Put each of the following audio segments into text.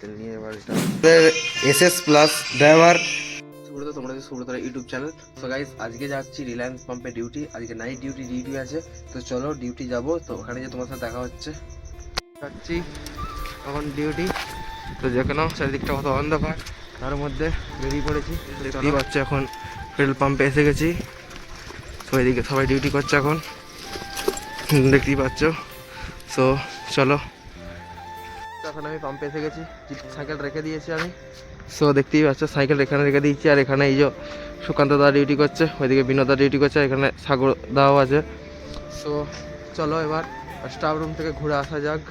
তেল নিয়ে এবার এটা S S plus driver Subrata তোমরা যে ইউটিউব চ্যানেল তো গাইজ আজকে যাচ্ছি রিলায়েন্স পাম্পে ডিউটি আজকে নাইট ডিউটি ডিউটি আছে। তো চলো ডিউটি যাব। তো ওখানে যে তোমার সাথে দেখা হচ্ছে। যাচ্ছি এখন ডিউটি তো যেখানে চারিদিকটা কত অন্ধকার। তার মধ্যে বেরিয়ে পড়েছি। দেখতেই পাচ্ছ এখন পেট্রোল পাম্পে এসে গেছি। তো এদিকে সবাই ডিউটি করছে এখন। দেখতেই পাচ্ছ। সো চলো। এখন আমি পাম্পে এসে গেছি। সাইকেল রেখে দিয়েছি আমি। সো দেখতেই পাচ্ছ সাইকেল এখানে রেখে দিয়েছি। আর এখানে এই যে সুকান্ত দা ডিউটি করছে, ওইদিকে বিনোদা ডিউটি করছে, আর এখানে সাগর দাও আছে। সো চলো এবার স্টাফ রুম থেকে ঘুরে আসা যাক।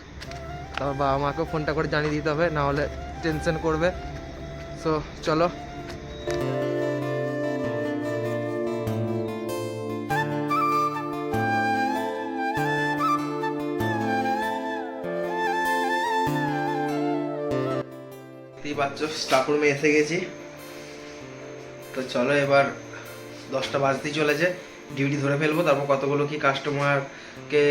তারপর বাবা মাকেও ফোনটা করে জানিয়ে দিতে হবে, না হলে টেনশন করবে। সো চলো। দেখতেই পাচ্ছ স্টাফ রুমে এসে গেছি। তো চলো এবার দশটা বাজতেই চলেছে। ডিউটি ধরে ফেলব তারপর কতগুলো কি কাস্টমারকে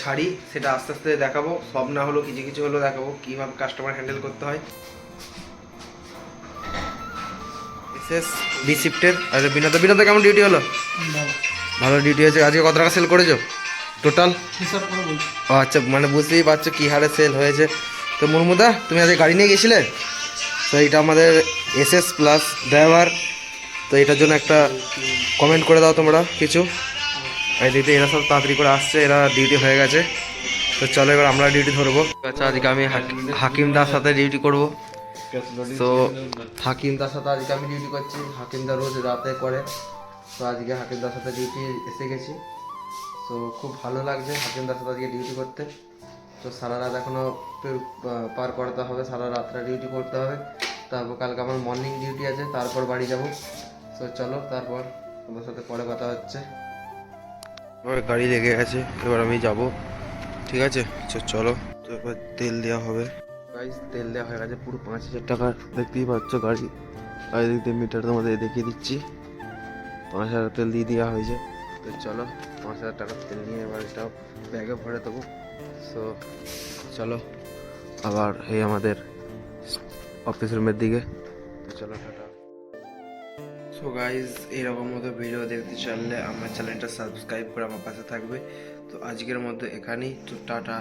ছাড়ি সেটা আস্তে আস্তে দেখাবো। সব না হলেও কিছু কিছু হলেও দেখাবো কীভাবে কাস্টমার হ্যান্ডেল করতে হয়। বিশেষ বি শিফটের আর বিনোদ বিনোদ কেমন ডিউটি হলো? ভালো। ডিউটি হয়েছে। আজকে কত টাকা সেল করেছ? টোটাল ও আচ্ছা মানে বুঝতেই পারছ কী হারে সেল হয়েছে। তো মুর্মুদা তুমি আজকে গাড়ি নিয়ে গেছিলে? তো এটা আমাদের এস এস প্লাস ড্রাইভার তো এটার জন্য একটা কমেন্ট করে দাও তোমরা কিছু। এই দিকে এরা সব তাড়াতাড়ি করে আসছে এরা ডিউটি হয়ে গেছে। তো চলো এবার আমরা ডিউটি ধরবো। আচ্ছা আজকে আমি হাকি- হাকিম দার সাথে ডিউটি করব। তো হাকিম দার সাথে আজকে আমি ডিউটি করছি। হাকিম দা রোজ রাতে করে। তো আজকে হাকিম দার সাথে ডিউটি এসে গেছি। তো খুব ভালো লাগছে হাকিম দার সাথে আজকে ডিউটি করতে। তো সারা রাত এখনও পার করাতে হবে, সারা রাতটা ডিউটি করতে হবে। তারপর কালকে আমার মর্নিং ডিউটি আছে, তারপর বাড়ি যাব। তো চলো, তারপর তোমার সাথে পরে কথা হচ্ছে। আমার গাড়ি লেগে গেছে, এবার আমি যাব। ঠিক আছে? চলো, তো এবার তেল দেওয়া হবে। গাইস তেল দেওয়া হয়ে গেছে, পুরো পাঁচ হাজার টাকার দেখতেই পাচ্ছ গাড়ি। আর এদিক দিয়ে মিটার তোমাদের দেখিয়ে দিচ্ছি। পাঁচ হাজার তেল দিয়ে দেওয়া হয়েছে। তো চলো, পাঁচ হাজার টাকার তেল নিয়ে এবার এটাও ব্যাগে ভরে দেবো। সো চলো, আবার এই আমাদের অফিস রুমের দিকে। তো চলো, টাটা। সো গাইজ এইরকম মতো ভিডিও দেখতে চাইলে আমার চ্যানেলটা সাবস্ক্রাইব করে আমার পাশে থাকবে। তো আজকের মধ্যে এখানেই। তো টাটা।